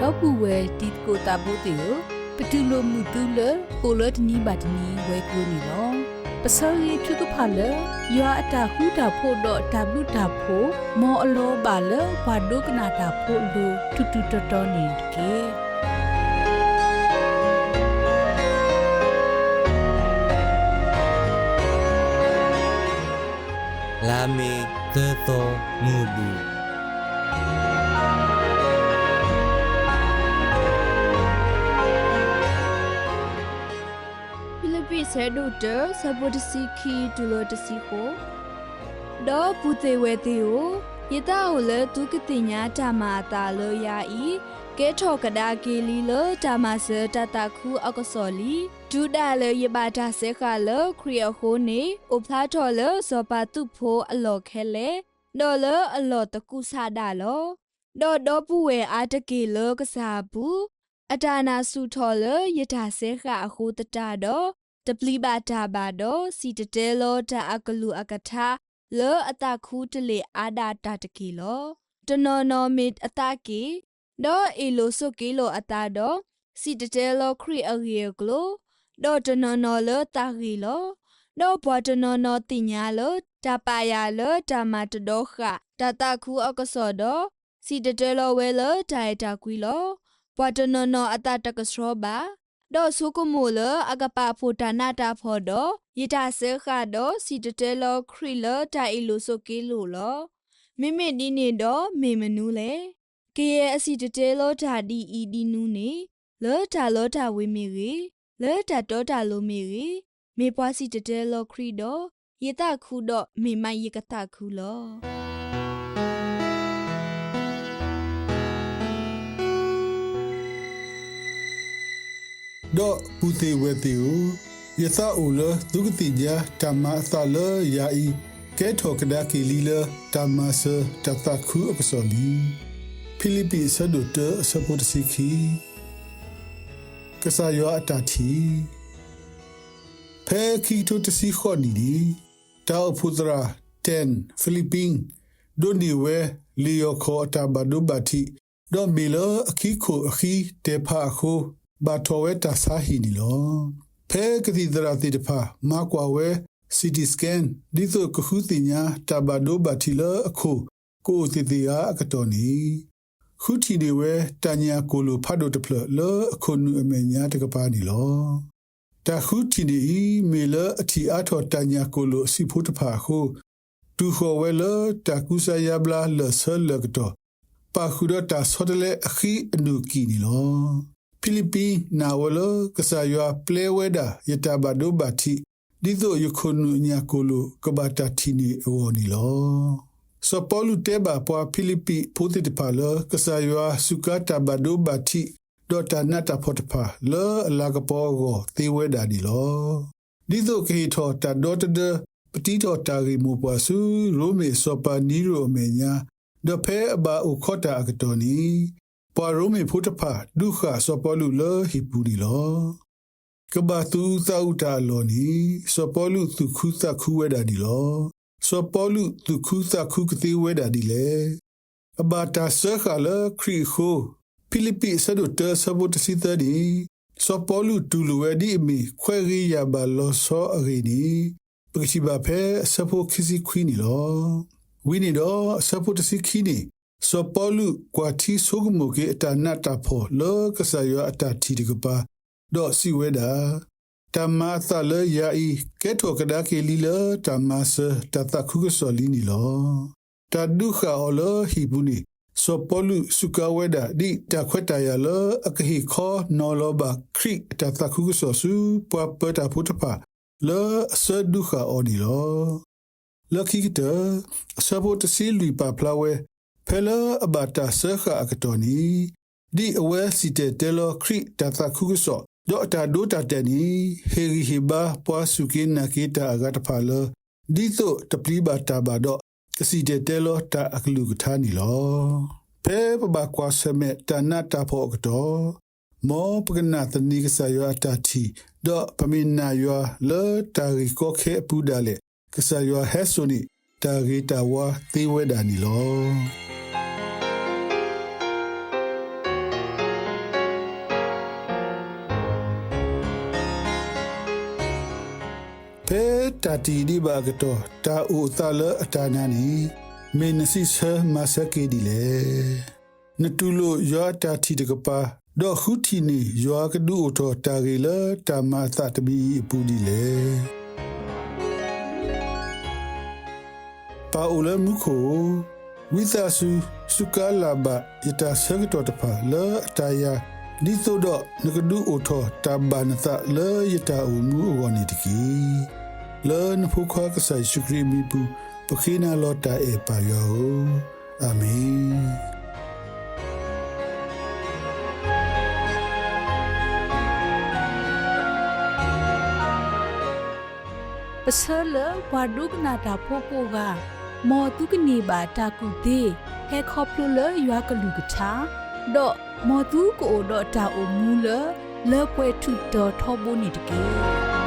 တော့ပူဝဲတီကိုတာဘိုတေကိုပတူလိုမှုတူလကိုလတနီဘတ်နီဝဲကလိုနီလောပစောရီထုကဖာလယောအတာဟူတာဖို့တော့တဘလူတာဖို့မောအလောပါလဘာဒုကနာတာဖို့လူတူတူတော်တော်နေကေလာမေသသောမူဘူး ဆဲဒိုတဆပ်ပေါ်တစီခီဒူလိုတစီကိုဒေါ်ဘူသေးဝဲသေးကိုယတာကိုလေဒုကတိညာဓမ္မာတာလောယာဤကဲထော်ကဒါကေလီလောဓမ္မာစတတခုအကစောလီဒူဒါလေယဘာတာဆေခါလောခရီယဟိုနေဥပသာတော်လောဇောပါတုဖိုးအလော်ခဲလေဒေါ်လောအလော်တကုဆာဒါလောဒေါ်ဒေါ်ပူဝဲအာတကေလောကစားဘူးအတာနာစုထော်လယထာဆေခအခုတတတော့ တပလီဘာတာဘာတော့စီတတဲလောတာအကလူအကထာလောအတခူးတလေအာဒတာတကီလောတနော်နော်မစ်အတကီဒေါ်အီလိုဆုကီလိုအတာတော့စီတတဲလောခရီအရီယကလိုဒေါ်တနော်နော်လောတာဂီလောဒေါ်ဘွားတနော်နော်တင်ညာလောတပါယာလောတမတတော့ခတတခူးအကစောတော့စီတတဲလောဝဲလောတိုင်တာကွီလောပွာတနနအတတကစရောဘာ ဒေါ်ဆုကမိုလအကပါဖိုတာနာတာဖော်တော့ယတာဆေခါတော့စီတတဲလောခရီလတိုင်လိုဆိုကေလိုလောမိမိဒီနေတော့မေမနူးလေကေရဲ့အစီတတဲလောဓာဒီအီဒီနူးနေလောဓာလောဓာဝေမီရီလောဓာတောဓာလိုမီရီမေပွားစီတတဲလောခရီတော့ယတခုတော့မေမယကတခုလော တော့ပူသေးဝဲသေးကိုယသအိုလဒုကတိညာဓမ္မသလယာဤကဲထောကဒါကီလီလဓမ္မစတတခုအပစောလီဖိလိပ္ပိဆဒုတစပုတစီခီကဆာယောအတတီဖဲခီတုတစီခောနီဒီတောက်ဖုဒရာ10ဖိလိပပင်းဒွန်ဒီဝဲလီယိုခောတာဘဒုဘတိဒေါ်မီလအခီခိုအခီတေဖာခို ဘာတော်ဝဲတာစာဟီနီလောဖဲကတိဒရာတိတဖာမကွာဝဲ CT scan ဒီဆိုကခုတင်ညာတဘဒိုဘတီလအခုကိုတီတီယာအကတော်နီခုတီဒီဝဲတညာကိုလိုဖတ်တို့တဖလလောအခုနုအမေညာတကပါနီလောတခုတီဒီမေလအတီအထောတညာကိုလိုစီဖို့တဖာခုတူခေါ်ဝဲလတကုဆာယဘလာလဆလကတော့ပါခုဒတာဆောဒလေအခီအနုကီနီလော ဖိလိပပိနာဝလကဆာယွာပလေဝဲဒါယတဘဒိုဘတိဒီတို့ယခုနုညာကိုလိုကဘာတာတီနီအဝနီလောစပေါ်လူတေဘာပွာဖိလိပပိဖိုတိတပါလကဆာယွာစုကတာဘဒိုဘတိဒေါ်တာနတာဖောတပါလောအလာကပေါ်ကိုသေဝဲဒါဒီလောဒီတို့ကေထောတာဒေါ်တဒပတိတော်တာရီမူပွားစုရိုမေစောပါနီရိုအမေညာဒဖဲအဘာဥခောတာအကတော်နီ ပွာရိုမေဖုတဖာဒုခစောပလူလဟိပူဒီလောကဘာသူသာဥတာလောနီစောပလူသူခုသခုဝဲတာဒီလောစောပလူသူခုသခုကတိဝဲတာဒီလေအဘာတာဆခါလခရီခိုဖိလိပပိဆဒုတဆဘုတစီတဒီစောပလူတူလူဝဲဒီအမီခွဲရီယာဘလောစောအရီနီပကတိဘာဖဲဆဖို့ခစီခွီနီလောဝီနီတော့ဆဖို့တစီခီနီ စောပလူကွာတီဆုကမုကေအတနာတာဖို့လောကဆာယောအတတီဒီကပါဒေါ်စီဝဲတာတမသလယာဤကဲထောကဒါကေလီလတမဆတတခုကစောလီနီလောတဒုခအလဟိဘူးနီစောပလူစုကဝဲတာဒီတခွတ်တရလအကဟိခောနော်လောဘခရိတတခုကစောစုပပတာဖုတပါလောဆဒုခအော်ဒီလောလခိကတဆဘတ်စီလူပါဖလာဝဲ ဖဲလအဘတာဆခအကတော်နီဒီအဝဲစီတဲတဲလောခရိတသခုကစောဒေါ်တာဒိုတာတဲနီဟေရီဟီဘာပွားစုကိနာကိတာအဂတ်ဖာလဒီသို့တပလီဘာတာဘာတော့စီတဲတဲလောတာအကလူကထာနီလောဖဲပဘကွာဆမေတနတာဖို့ကတော်မောပကနာတနိကဆာယောအတတီဒေါ်ပမင်နာယောလောတာရီကိုခေပူဒါလေကဆာယောဟဲဆိုနီတာဂီတာဝါသေဝဲဒါနီလော တာတီဒီဘာကတော့တာအိုသလအတာနာနီမေနစီဆာမစကေဒီလေနတူလိုယောတာတီတကပါဒေါ်ခုတီနီယောကဒူအတော်တာရီလာတာမသတဘီပူဒီလေပါအိုလမုခိုဝိသဆူစုကာလာဘယတာဆကတော်တဖာလာအတာယာဒီသို့တော့ငကဒူအိုထောတာဘာနသလာယတာအူမူအော်နီတကီ လာနဖုခါကဆိုင်ရှုခရီမီပူပခိနာလောတာအေပါယောအာမင်ပစလဝါဒုကနာတာဖိုကိုကမောတုကနေပါတာကုသေးဟဲခေါပလူလရွာကလူကထာဒေါ်မောတုကိုဒေါ်တာအိုမူလလေပွဲထုတော်ထောဘိုနေတကေ